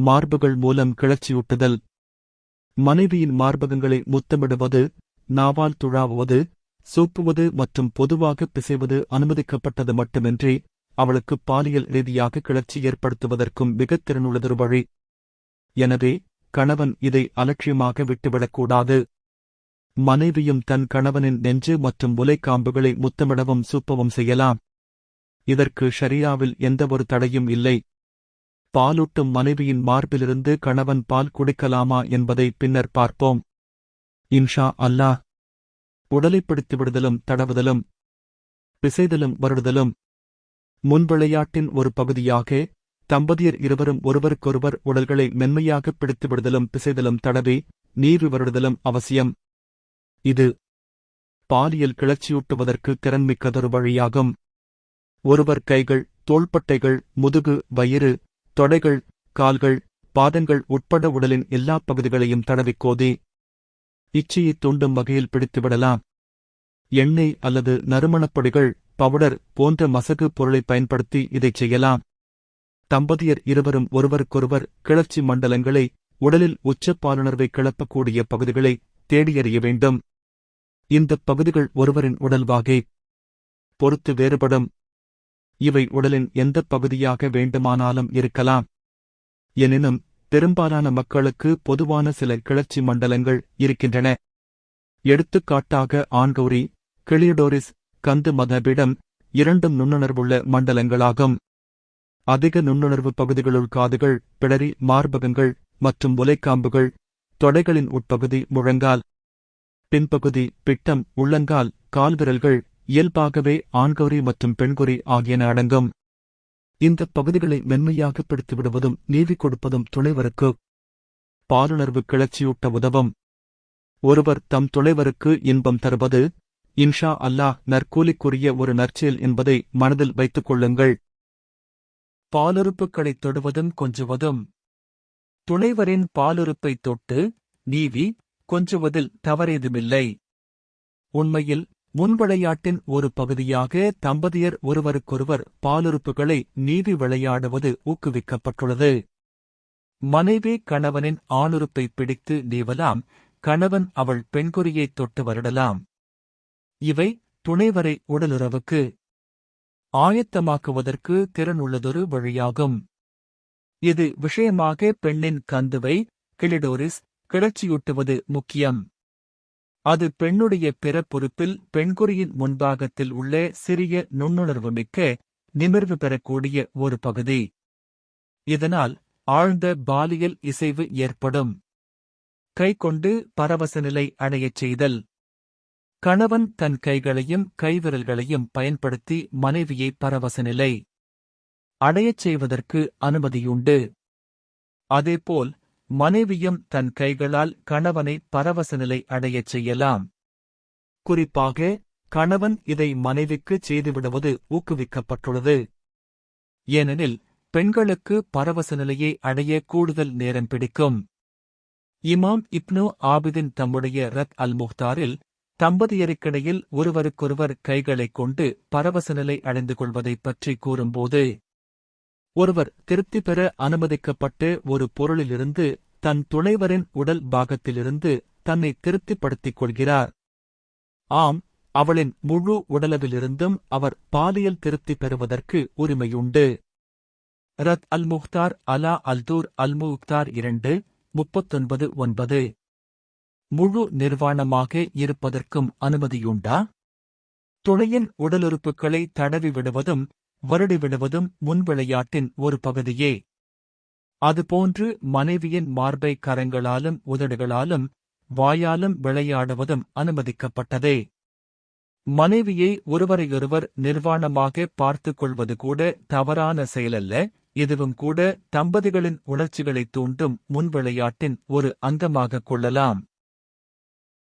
மார்புகள் மூலம் கிளர்ச்சியூட்டுதல். மனைவியின் மார்பகங்களை முத்தமிடுவது நாவால் துழாவுவது சூப்புவது மற்றும் பொதுவாக பிசைவது அனுமதிக்கப்பட்டது மட்டுமின்றி அவளுக்கு பாலியல் ரீதியாக கிளர்ச்சி ஏற்படுத்துவதற்கும் மிகத் திறனுள்ளதொரு வழி. எனவே கணவன் இதை அலட்சியமாக விட்டுவிடக்கூடாது. மனைவியும் தன் கணவனின் நெஞ்சு மற்றும் முலைக்காம்புகளை முத்தமிடவும் சூப்பவும் செய்யலாம். இதற்கு ஷரியாவில் எந்தவொரு தடையும் இல்லை. பாலூட்டும் மனைவியின் மார்பிலிருந்து கணவன் பால் குடிக்கலாமா என்பதை பின்னர் பார்ப்போம். இன்ஷா அல்லாஹ். உடலைப் பிடித்து விடுதலும் தடவுதலும் பிசைதலும் வருடுதலும். முன்விளையாட்டின் ஒரு பகுதியாக தம்பதியர் இருவரும் ஒருவருக்கொருவர் உடல்களை மென்மையாக பிடித்து விடுதலும் பிசைதலும் தடவி நீர் வருடுதலும் அவசியம். இது பாலியல் கிளர்ச்சியூட்டுவதற்கு திறன்மிக்கதொரு வழியாகும். ஒருவர் கைகள் தோள்பட்டைகள் முதுகு வயிறு தொடைகள் கால்கள் பாதங்கள் உட்பட உடலின் எல்லா பகுதிகளையும் தடவிக்கோதி. இச்சையைத் தூண்டும் வகையில் பிடித்துவிடலாம் எண்ணெய் அல்லது நறுமணப்பொடிகள் பவுடர் போன்ற மசகு பொருளை பயன்படுத்தி இதைச் செய்யலாம். தம்பதியர் இருவரும் ஒருவருக்கொருவர் கிளர்ச்சி மண்டலங்களை உடலில் உச்ச பாலுணர்வை கிளப்பக்கூடிய பகுதிகளை தேடியறிய வேண்டும். இந்தப் பகுதிகள் ஒருவரின் உடல் வாகை. பொறுத்து வேறுபடும் இவை உடலின் எந்தப் பகுதியாக வேண்டுமானாலும் இருக்கலாம். எனினும் பெரும்பாலான மக்களுக்கு பொதுவான சில கிளர்ச்சி மண்டலங்கள் இருக்கின்றன. எடுத்துக்காட்டாக ஆண்கௌரி கிளியடோரிஸ் கந்து மதபிடம் இரண்டும் நுண்ணுணர்வுள்ள மண்டலங்களாகும். அதிக நுண்ணுணர்வு பகுதிகளுள் காதுகள் பிடரி மார்பகங்கள் மற்றும் உலைக்காம்புகள் தொடைகளின் உட்பகுதி முழங்கால். பின்பகுதி பிட்டம் உள்ளங்கால் கால்விரல்கள் இயல்பாகவே ஆண்கௌரி மற்றும் பெண்குறி ஆகியன அடங்கும். இந்தப் பகுதிகளை மென்மையாக பிடித்துவிடுவதும் நீவி கொடுப்பதும் துணைவருக்கு பாலுணர்வு கிளர்ச்சியூட்ட உதவும். ஒருவர் தம் துணைவருக்கு இன்பம் தருவது இன்ஷா அல்லாஹ் நற்கூலிக்குரிய ஒரு நற்செயல் என்பதை மனதில் வைத்துக் கொள்ளுங்கள். பாலுறுப்புகளைத் தொடுவதும் கொஞ்சுவதும். துணைவரின் பாலுறுப்பைத் தொட்டு நீவி கொஞ்சுவதில் தவறேதுமில்லை. உண்மையில் முன்விளையாட்டின் ஒரு பகுதியாக தம்பதியர் ஒருவருக்கொருவர் பாலுறுப்புகளை நீவி விளையாடுவது ஊக்குவிக்கப்பட்டுள்ளது. மனைவி கணவனின் ஆணுறுப்பை பிடித்து நீவலாம் கணவன் அவள் பெண்குறியைத் தொட்டு வருடலாம். இவை துணைவரை உடலுறவுக்கு ஆயத்தமாக்குவதற்கு திறனுள்ளதொரு வழியாகும். இது விஷயமாக பெண்ணின் கந்துவை கிளிடோரிஸ் கிளர்ச்சியூட்டுவது முக்கியம். அது பெண்ணுடைய பிறப்புறுப்பில் பெண்குறியின் முன்பாகத்தில் உள்ள சிறிய நுண்ணுணர்வு மிக்க நிமிர்வு பெறக்கூடிய ஒரு பகுதி. இதனால் ஆழ்ந்த பாலியல் இசைவு ஏற்படும். கை கொண்டு பரவச நிலை அடையச் செய்தல். கணவன் தன் கைகளையும் கைவிரல்களையும் பயன்படுத்தி மனைவியை பரவச நிலை அடையச் செய்வதற்கு அனுமதியுண்டு. அதேபோல் மனைவியும் தன் கைகளால் கணவனை பரவச நிலை அடையச் செய்யலாம். குறிப்பாக கணவன் இதை மனைவிக்கு செய்துவிடுவது ஊக்குவிக்கப்பட்டுள்ளது. ஏனெனில் பெண்களுக்கு பரவச நிலையை அடைய கூடுதல் நேரம் பிடிக்கும். இமாம் இப்னு ஆபிதின் தம்முடைய ரத் அல் முஹ்தாரில் தம்பதியருக்கிடையில் ஒருவருக்கொருவர் கைகளைக் கொண்டு பரவச நிலை அடைந்து கொள்வதைப் பற்றி கூறும்போது ஒருவர் திருப்தி பெற அனுமதிக்கப்பட்டு ஒரு பொருளிலிருந்து தன் துணைவரின் உடல் பாகத்திலிருந்து தன்னை திருப்திப்படுத்திக் கொள்கிறார். ஆம் அவளின் முழு உடலவிலிருந்தும் அவர் பாலியல் திருப்தி பெறுவதற்கு உரிமையுண்டு. ரத் அல் முக்தார் அலா அல்தூர் அல் முக்தார் இரண்டு முப்பத்தொன்பது ஒன்பது. முழு நிர்வாணமாக இருப்பதற்கும் அனுமதியுண்டா? துணையின் உடலுறுப்புகளை தடவி விடுவதும் வருடி விடுவதும் முன்விளையாட்டின் ஒரு பகுதியே. அதுபோன்று மனைவியின் மார்பை கரங்களாலும் உதடுகளாலும் வாயாலும் விளையாடுவதும் அனுமதிக்கப்பட்டதே. மனைவியை ஒருவரையொருவர் நிர்வாணமாக பார்த்துக் கொள்வது கூட தவறான செயலல்ல இதுவும் கூட தம்பதிகளின் உணர்ச்சிகளை தூண்டும் முன்விளையாட்டின் ஒரு அங்கமாக கொள்ளலாம்.